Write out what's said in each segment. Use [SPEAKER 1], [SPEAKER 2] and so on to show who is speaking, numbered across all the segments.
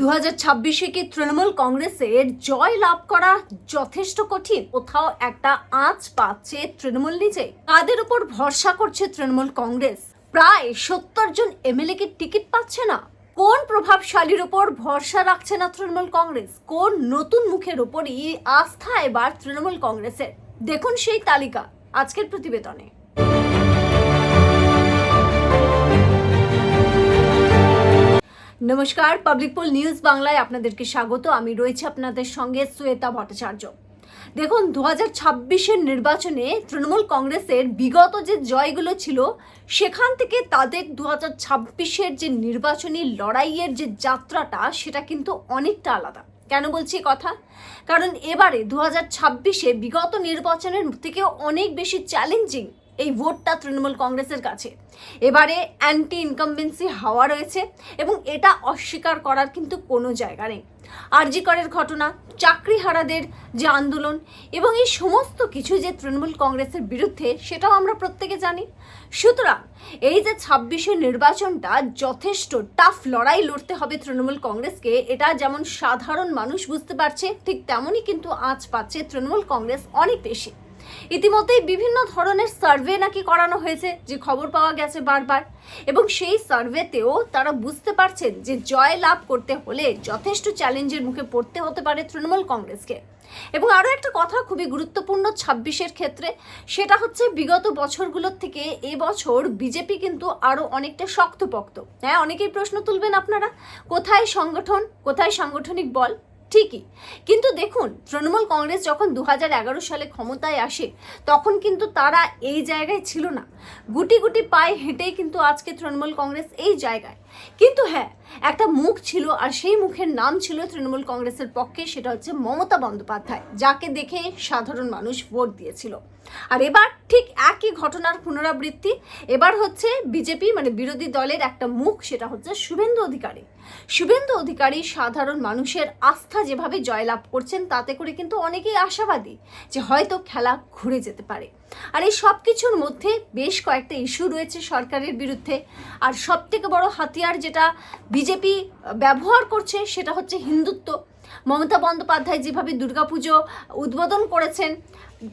[SPEAKER 1] দু হাজার ছাব্বিশে কি তৃণমূল কংগ্রেসের জয় লাভ করা যথেষ্ট কঠিন? কোথাও একটা আঁচ পাচ্ছে তৃণমূল নিজে। কাদের উপর ভরসা করছে তৃণমূল কংগ্রেস? প্রায় সত্তর জন এমএলএ কি টিকিট পাচ্ছে না? কোন প্রভাবশালীর উপর ভরসা রাখছে না তৃণমূল কংগ্রেস? কোন নতুন মুখের উপরই আস্থা এবার তৃণমূল কংগ্রেসের? দেখুন সেই তালিকা আজকের প্রতিবেদনে। নমস্কার পাবলিক পোল নিউজ বাংলায় আপনাদেরকে স্বাগত। আমি রয়েছি আপনাদের সঙ্গে শ্বেতা ভট্টাচার্য। দেখুন দু হাজার ছাব্বিশের নির্বাচনে তৃণমূল কংগ্রেসের বিগত যে জয়গুলো ছিল, সেখান থেকে তাদের দু হাজার ছাব্বিশের যে নির্বাচনী লড়াইয়ের যে যাত্রাটা, সেটা কিন্তু অনেকটা আলাদা। কেন বলছি কথা? কারণ এবারে দু হাজার ছাব্বিশে বিগত নির্বাচনের থেকেও অনেক বেশি চ্যালেঞ্জিং এই ভোটটা তৃণমূল কংগ্রেসের কাছে। এবারে অ্যান্টি ইনকামবেন্সি হাওয়া রয়েছে এবং এটা অস্বীকার করার কিন্তু কোনো জায়গা নেই। আরজিকরের ঘটনা, চাকরিহারাদের যে আন্দোলন এবং এই সমস্ত কিছু যে তৃণমূল কংগ্রেসের বিরুদ্ধে, সেটাও আমরা প্রত্যেকে জানি। সুতরাং এই যে ছাব্বিশে নির্বাচনটা যথেষ্ট টাফ লড়াই লড়তে হবে তৃণমূল কংগ্রেসকে, এটা যেমন সাধারণ মানুষ বুঝতে পারছে, ঠিক তেমনই কিন্তু আজ পাচ্ছে তৃণমূল কংগ্রেস অনেক বেশি। ইতিমধ্যেই বিভিন্ন ধরনের সার্ভে নাকি করানো হয়েছে, যে খবর পাওয়া গেছে বারবার। এবং সেই সার্ভেতেও তারা বুঝতে পারছেন যে জয় লাভ করতে হলে যথেষ্ট চ্যালেঞ্জের মুখে পড়তে হতে পারে তৃণমূল কংগ্রেসকে। এবং আরও একটা কথা খুবই গুরুত্বপূর্ণ ছাব্বিশের ক্ষেত্রে, সেটা হচ্ছে বিগত বছরগুলোর থেকে এবছর বিজেপি কিন্তু আরও অনেকটা শক্তপোক্ত। হ্যাঁ অনেকেই প্রশ্ন তুলবেন আপনারা, কোথায় সংগঠন, কোথায় সাংগঠনিক বল? ঠিকই। কিন্তু দেখুন, তৃণমূল কংগ্রেস যখন দু হাজার এগারো সালে ক্ষমতায় আসে, তখন কিন্তু তারা এই জায়গায় ছিল না। গুটি গুটি পায়ে হেঁটেই কিন্তু আজকে তৃণমূল কংগ্রেস এই জায়গায়। কিন্তু হ্যাঁ একটা মুখ ছিল আর সেই মুখের নাম ছিল তৃণমূল কংগ্রেসের পক্ষে, সেটা হচ্ছে মমতা বন্দ্যোপাধ্যায়, যাকে দেখে সাধারণ মানুষ ভোট দিয়েছিল। আর এবার ঠিক একই ঘটনার পুনরাবৃত্তি। এবার হচ্ছে বিজেপি মানে বিরোধী দলের একটা মুখ, সেটা হচ্ছে শুভেন্দু অধিকারী। শুভেন্দু অধিকারী সাধারণ মানুষের আস্থা যেভাবে জয়লাভ করছেন, তাতে করে কিন্তু অনেকেই আশাবাদী যে হয়তো খেলা ঘুরে যেতে পারে। আর এই সব কিছুর মধ্যে বেশ কয়েকটা ইস্যু রয়েছে সরকারের বিরুদ্ধে। আর সব থেকে বড় হাতিয়ার যেটা বিজেপি ব্যবহার করছে, সেটা হচ্ছে হিন্দুত্ব। মমতা বন্দ্যোপাধ্যায় যেভাবে দুর্গাপুজো উদ্বোধন করেছেন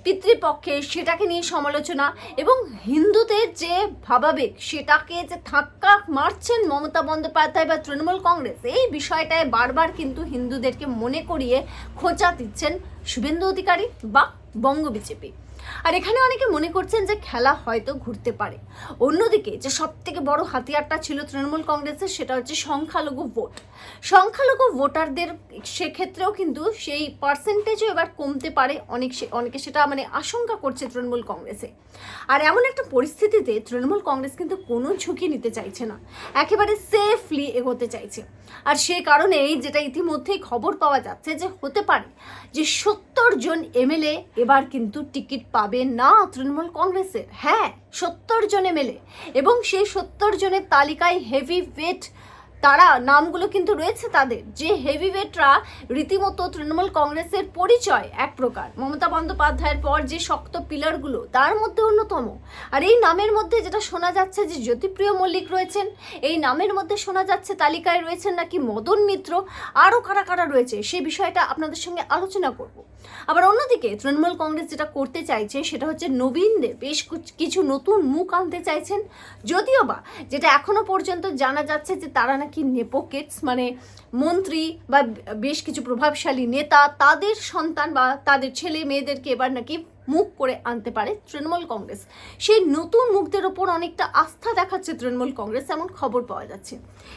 [SPEAKER 1] পিতৃপক্ষে, সেটাকে নিয়ে সমালোচনা এবং হিন্দুদের যে ভাবাবেগ, সেটাকে যে ধাক্কা মারছেন মমতা বন্দ্যোপাধ্যায় বা তৃণমূল কংগ্রেস, এই বিষয়টায় বারবার কিন্তু হিন্দুদেরকে মনে করিয়ে খোঁচা দিচ্ছেন শুভেন্দু অধিকারী বা বঙ্গ বিজেপি। আর এখানে অনেকে মনে করছেন যে খেলা হয়তো ঘুরতে পারে। অন্যদিকে যে সব থেকে বড় হাতিয়ারটা ছিল তৃণমূল কংগ্রেসের সেটা হচ্ছে সংখ্যালঘু ভোট। সংখ্যালঘু ভোটারদের সেক্ষেত্রেও কিন্তু সেই পার্সেন্টেজও এবার কমতে পারে অনেক অনেকে সেটা মানে আশঙ্কা করছে তৃণমূল কংগ্রেসে। আর এমন একটা পরিস্থিতিতে তৃণমূল কংগ্রেস কিন্তু কোনো ঝুঁকি নিতে চাইছে না। একেবারে সেফলি এগোতে চাইছে। আর সে কারণেই যেটা ইতিমধ্যেই খবর পাওয়া যাচ্ছে যে হতে পারে যে সত্তর জন এমএলএ এবার কিন্তু টিকিট পাবে না তৃণমূল কংগ্রেসের? হ্যাঁ সত্তর জনে মেলে এবং সেই সত্তর জনের তালিকায় হেভি ওয়েট তারা নামগুলো কিন্তু রয়েছে তাদের। যে হেভি ওয়েটরা রীতিমতো তৃণমূল কংগ্রেসের পরিচয় এক প্রকার। মমতা বন্দ্যোপাধ্যায়ের পর যে শক্ত পিলারগুলো তার মধ্যে অন্যতম। আর এই নামের মধ্যে যেটা শোনা যাচ্ছে যে জ্যোতিপ্রিয় মল্লিক রয়েছেন, এই নামের মধ্যে শোনা যাচ্ছে তালিকায় রয়েছেন নাকি মদন মিত্র, আরও কারা কারা রয়েছে, সে বিষয়টা আপনাদের সঙ্গে আলোচনা করব। আবার অন্যদিকে তৃণমূল কংগ্রেস যেটা করতে চাইছে, সেটা হচ্ছে নবীনদের বেশ কুছ- নতুন মুখ আনতে চাইছেন। যদিও বা যেটা এখনও পর্যন্ত জানা যাচ্ছে যে তারা নাকি নেপোকেটস মানে মন্ত্রী বা বেশ কিছু প্রভাবশালী নেতা, তাদের সন্তান বা তাদের ছেলে মেয়েদেরকে এবার নাকি মুখ করে আনতে পারে তৃণমূল কংগ্রেস। সেই নতুন মুখদের ওপর অনেকটা আস্থা দেখাচ্ছে তৃণমূল কংগ্রেস, এমন খবর পাওয়া যাচ্ছে।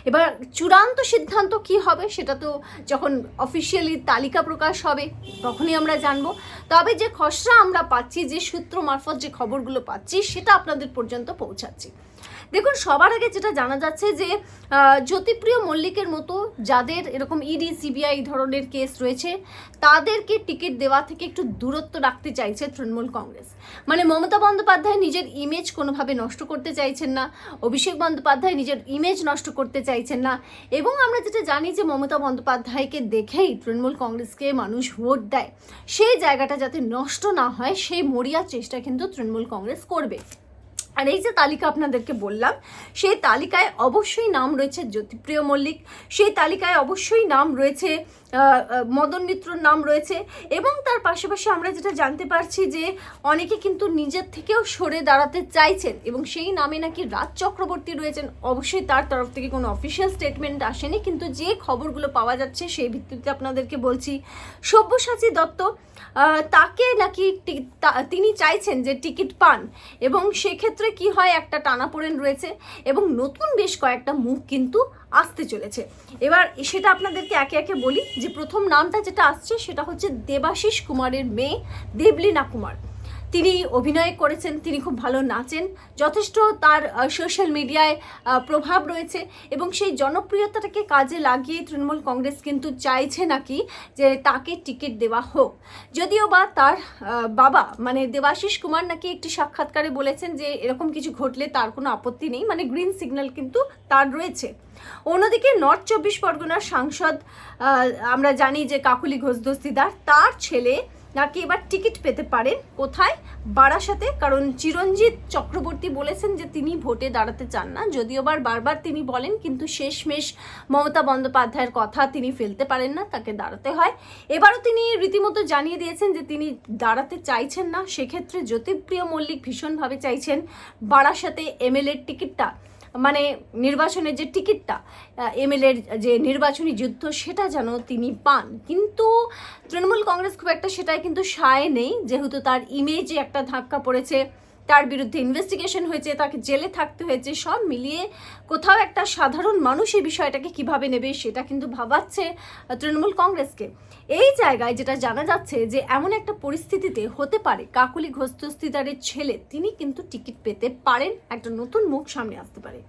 [SPEAKER 1] এবার চূড়ান্ত সিদ্ধান্ত কি হবে, সেটা তো যখন অফিসিয়ালি তালিকা প্রকাশ হবে, তখনই আমরা জানব। তবে যে খসড়া আমরা পাচ্ছি, যে সূত্র মারফত যে খবরগুলো পাচ্ছি, সেটা আপনাদের পর্যন্ত পৌঁছাচ্ছি। দেখুন, সবার আগে যেটা জানা যাচ্ছে যে জ্যোতিপ্রিয় মল্লিকের মতো যাদের এরকম ইডি সিবিআই ধরনের কেস রয়েছে, তাদেরকে টিকিট দেওয়া থেকে একটু দূরত্ব রাখতে চাইছে তৃণমূল কংগ্রেস। মানে মমতা বন্দ্যোপাধ্যায় নিজের ইমেজ কোনোভাবে নষ্ট করতে চাইছেন না, অভিষেক বন্দ্যোপাধ্যায় নিজের ইমেজ নষ্ট করতে চাইছেন না, এবং আমরা যেটা জানি যে মমতা বন্দ্যোপাধ্যায়কে দেখেই তৃণমূল কংগ্রেসকে মানুষ ভোট দেয়। সেই জায়গাটা যাতে নষ্ট না হয়, সেই মরিয়া চেষ্টা কিন্তু তৃণমূল কংগ্রেস করবে। আর এই যে তালিকা আপনাদেরকে বললাম, সেই তালিকায় অবশ্যই নাম রয়েছে জ্যোতিপ্রিয় মল্লিক। সেই তালিকায় অবশ্যই নাম রয়েছে মদন মিত্রর নাম রয়েছে এবং তার পাশাপাশি আমরা যেটা জানতে পারছি যে অনেকে কিন্তু নিজের থেকেও সরে দাঁড়াতে চাইছেন এবং সেই নামে নাকি রাজ চক্রবর্তী রয়েছেন। অবশ্যই তার তরফ থেকে কোনো অফিসিয়াল স্টেটমেন্ট আসেনি, কিন্তু যে খবরগুলো পাওয়া যাচ্ছে সেই ভিত্তিতে আপনাদেরকে বলছি। সব্যসাচী দত্ত তাকে নাকি তিনি চাইছেন যে টিকিট পান এবং সেক্ষেত্রে কি হয়, একটা টানাপোড়েন রয়েছে এবং নতুন বেশ কয়েকটা মুখ কিন্তু আসতে চলেছে। এবার সেটা আপনাদেরকে একে একে বলি যে প্রথম নামটা যেটা আসছে সেটা হচ্ছে দেবাশিস কুমারের মেয়ে দেবলীনা কুমার। তিনি অভিনয় করেছেন, তিনি খুব ভালো নাচেন। যথেষ্ট তার সোশ্যাল মিডিয়ায় প্রভাব রয়েছে এবং সেই জনপ্রিয়তাটাকে কাজে লাগিয়ে তৃণমূল কংগ্রেস কিন্তু চাইছে নাকি যে তাকে টিকিট দেওয়া হোক। যদিও বা তার বাবা মানে দেবাশিস কুমার নাকি একটি সাক্ষাৎকারে বলেছেন যে এরকম কিছু ঘটলে তার কোনো আপত্তি নেই মানে গ্রিন সিগন্যাল কিন্তু তার রয়েছে। অন্যদিকে নর্থ চব্বিশ পরগনার সাংসদ আমরা জানি যে কাকুলি ঘোষ দস্তিদার, তার ছেলে নাকি এবার টিকিট পেতে পারেন? কোথায়? বারাসাতে কারণ চিরঞ্জিত চক্রবর্তী বলেছেন যে তিনি ভোটে দাঁড়াতে চান না। যদিও বার, বারবার তিনি বলেন, কিন্তু শেষমেশ মমতা বন্দ্যোপাধ্যায়ের কথা তিনি ফেলতে পারেন না, তাকে দাঁড়াতে হয়। এবারও তিনি রীতিমতো জানিয়ে দিয়েছেন যে তিনি দাঁড়াতে চাইছেন না। সেক্ষেত্রে জ্যোতিপ্রিয় মল্লিক ভীষণভাবে চাইছেন বারাসাতে এমএলএর টিকিটটা। মানে নির্বাচনের যে টিকিটটা এমএলএর যে নির্বাচনী যুদ্ধ, সেটা যেন তিনি পান। কিন্তু তৃণমূল কংগ্রেস খুব একটা সেটাই কিন্তু সায় নেই, যেহেতু তার ইমেজে একটা ধাক্কা পড়েছে। তার বিরুদ্ধে ইনভেস্টিগেশন হয়েছে, তাকে জেলে থাকতে হয়েছে, সব মিলিয়ে কোথাও একটা সাধারণ মানুষ এই বিষয়টাকে কীভাবে নেবে সেটা কিন্তু ভাবাচ্ছে তৃণমূল কংগ্রেসকে। এই জায়গায় যেটা জানা যাচ্ছে যে এমন একটা পরিস্থিতিতে হতে পারে, কাকুলি ঘোস্তস্তিদারের ছেলে, তিনি কিন্তু টিকিট পেতে পারেন, একটা নতুন মুখ সামনে আসতে পারে।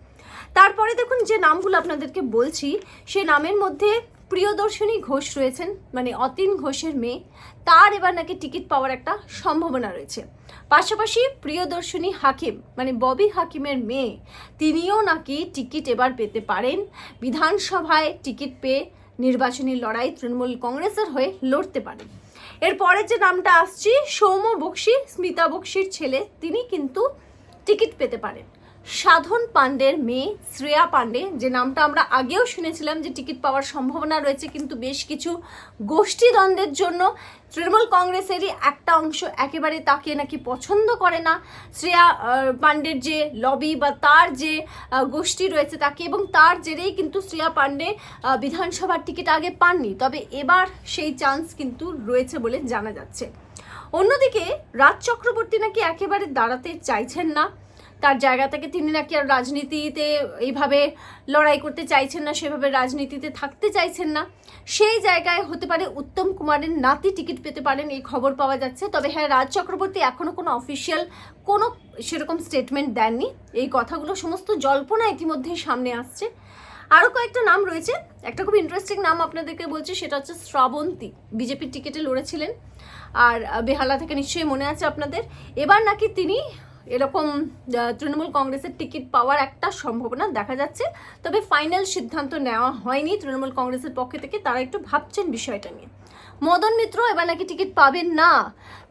[SPEAKER 1] তারপরে দেখুন যে নামগুলো আপনাদেরকে বলছি, সে নামের মধ্যে প্রিয়দর্শনী ঘোষ রয়েছেন মানে অতীন ঘোষের মেয়ে। তার এবার নাকি টিকিট পাওয়ার একটা সম্ভাবনা রয়েছে। পাশাপাশি প্রিয়দর্শনী হাকিম মানে ববি হাকিমের মেয়ে, তিনিও নাকি টিকিট এবার পেতে পারেন। বিধানসভায় টিকিট পেয়ে নির্বাচনী লড়াই তৃণমূল কংগ্রেসের হয়ে লড়তে পারেন। এরপরে যে নামটা আসছি, সৌম্য বক্সি, স্মিতা বক্সির ছেলে, তিনি কিন্তু টিকিট পেতে পারেন। সাধন পাণ্ডের মেয়ে শ্রেয়া পাণ্ডে, যে নামটা আমরা আগেও শুনেছিলাম যে টিকিট পাওয়ার সম্ভাবনা রয়েছে, কিন্তু বেশ কিছু গোষ্ঠী দ্বন্দ্বের জন্য তৃণমূল কংগ্রেসেরই একটা অংশ একেবারে তাকে নাকি পছন্দ করে না। শ্রেয়া পাণ্ডের যে লবি বা তার যে গোষ্ঠী রয়েছে তাকে এবং তার জেরেই কিন্তু শ্রেয়া পাণ্ডে বিধানসভার টিকিট আগে পাননি। তবে এবার সেই চান্স কিন্তু রয়েছে বলে জানা যাচ্ছে। অন্যদিকে রাজ চক্রবর্তী নাকি একেবারে দাঁড়াতে চাইছেন না। তার জায়গা থেকে তিনি নাকি আর রাজনীতিতে এইভাবে লড়াই করতে চাইছেন না, সেভাবে রাজনীতিতে থাকতে চাইছেন না। সেই জায়গায় হতে পারে উত্তম কুমারের নাতি টিকিট পেতে পারেন, এই খবর পাওয়া যাচ্ছে। তবে হ্যাঁ রাজ চক্রবর্তী এখনও কোনো অফিসিয়াল কোনো সেরকম স্টেটমেন্ট দেননি। এই কথাগুলো সমস্ত জল্পনা ইতিমধ্যেই সামনে আসছে। আরও কয়েকটা নাম রয়েছে। একটা খুব ইন্টারেস্টিং নাম আপনাদেরকে বলছি, সেটা হচ্ছে শ্রাবন্তী। বিজেপির টিকিটে লড়েছিলেন। আর বেহালা থেকে নিশ্চয়ই মনে আছে আপনাদের। এবার নাকি তিনি এরকম তৃণমূল কংগ্রেসের টিকিট পাওয়ার একটা সম্ভাবনা দেখা যাচ্ছে। তবে ফাইনাল সিদ্ধান্ত নেওয়া হয়নি তৃণমূল কংগ্রেসের পক্ষ থেকে, তারা একটু ভাবছেন বিষয়টা নিয়ে। মদন মিত্র এবার নাকি টিকিট পাবেন না।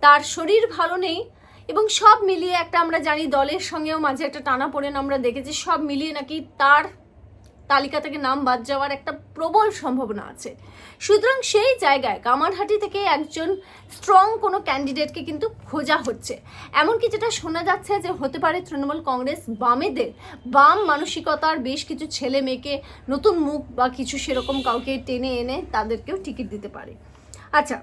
[SPEAKER 1] তার শরীর ভালো নেই এবং সব মিলিয়ে একটা আমরা জানি দলের সঙ্গেও মাঝে একটা টানা পড়েন আমরা দেখেছি, সব মিলিয়ে নাকি তার তালিকা থেকে নাম বাদ যাওয়ার একটা প্রবল সম্ভাবনা আছে। সুতরাং সেই জায়গায় কামারহাটি থেকে একজন স্ট্রং কোনো ক্যান্ডিডেটকে কিন্তু খোঁজা হচ্ছে। এমনকি যেটা শোনা যাচ্ছে যে হতে পারে তৃণমূল কংগ্রেস বামেদের, বাম মানসিকতার বেশ কিছু ছেলে মেয়েকে নতুন মুখ বা কিছু সেরকম কাউকে টেনে এনে তাদেরকেও টিকিট দিতে পারে। আচ্ছা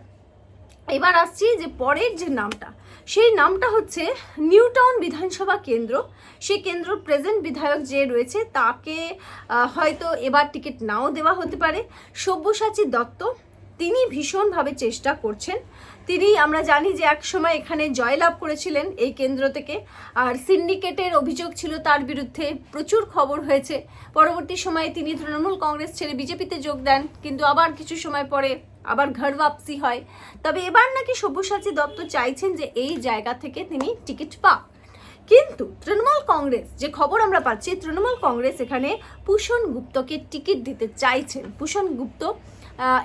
[SPEAKER 1] এবার আসছি যে পরের যে নামটা, সেই নামটা হচ্ছে নিউটাউন বিধানসভা কেন্দ্র। সেই কেন্দ্র প্রেজেন্ট বিধায়ক যে রয়েছে, তাকে হয়তো এবার টিকিট নাও দেওয়া হতে পারে। সব্যসাচী দত্ত, তিনি ভীষণভাবে চেষ্টা করছেন। তিনি, আমরা জানি যে এক সময় এখানে জয়লাভ করেছিলেন এই কেন্দ্র থেকে। আর সিন্ডিকেটের অভিযোগ ছিল তার বিরুদ্ধে প্রচুর খবর হয়েছে। পরবর্তী সময়ে তিনি তৃণমূল কংগ্রেস ছেড়ে বিজেপিতে যোগ দেন, কিন্তু আবার কিছু সময় পরে আবার ঘর বাপসি হয়। তবে এবার নাকি সব্যসাচী দত্ত চাইছেন যে এই জায়গা থেকে তিনি টিকিট পাক। কিন্তু তৃণমূল কংগ্রেস, যে খবর আমরা পাচ্ছি, তৃণমূল কংগ্রেস এখানে ভূষণ গুপ্তকে টিকিট দিতে চাইছেন। ভূষণ গুপ্ত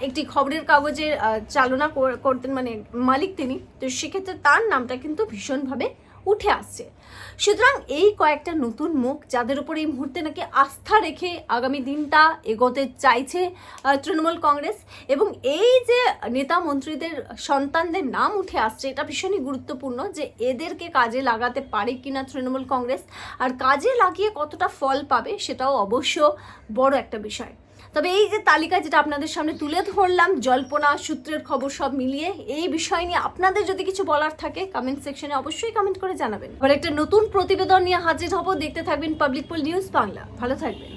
[SPEAKER 1] একটি খবরের কাগজের চালনা কর- করতেন মানে মালিক তিনি। তো সেক্ষেত্রে তার নামটা কিন্তু ভীষণভাবে উঠে আসছে। সুতরাং এই কয়েকটা নতুন মুখ যাদের উপর এই মুহূর্তে নাকি আস্থা রেখে আগামী দিনটা এগোতে চাইছে তৃণমূল কংগ্রেস এবং এই যে নেতা মন্ত্রীদের সন্তানদের নাম উঠে আসছে, এটা ভীষণই গুরুত্বপূর্ণ যে এদেরকে কাজে লাগাতে পারে কিনা তৃণমূল কংগ্রেস আর কাজে লাগিয়ে কতটা ফল পাবে সেটাও অবশ্য বড় একটা বিষয়। তবে এই যে তালিকা যেটা আপনাদের সামনে তুলে ধরলাম, জল্পনা, সূত্রের খবর সব মিলিয়ে, এই বিষয় নিয়ে আপনাদের যদি কিছু বলার থাকে কমেন্ট সেকশনে অবশ্যই কমেন্ট করে জানাবেন। আর একটা নতুন প্রতিবেদন নিয়ে হাজির হব। দেখতে থাকবেন পাবলিক পোল নিউজ বাংলা ভালো থাকবেন।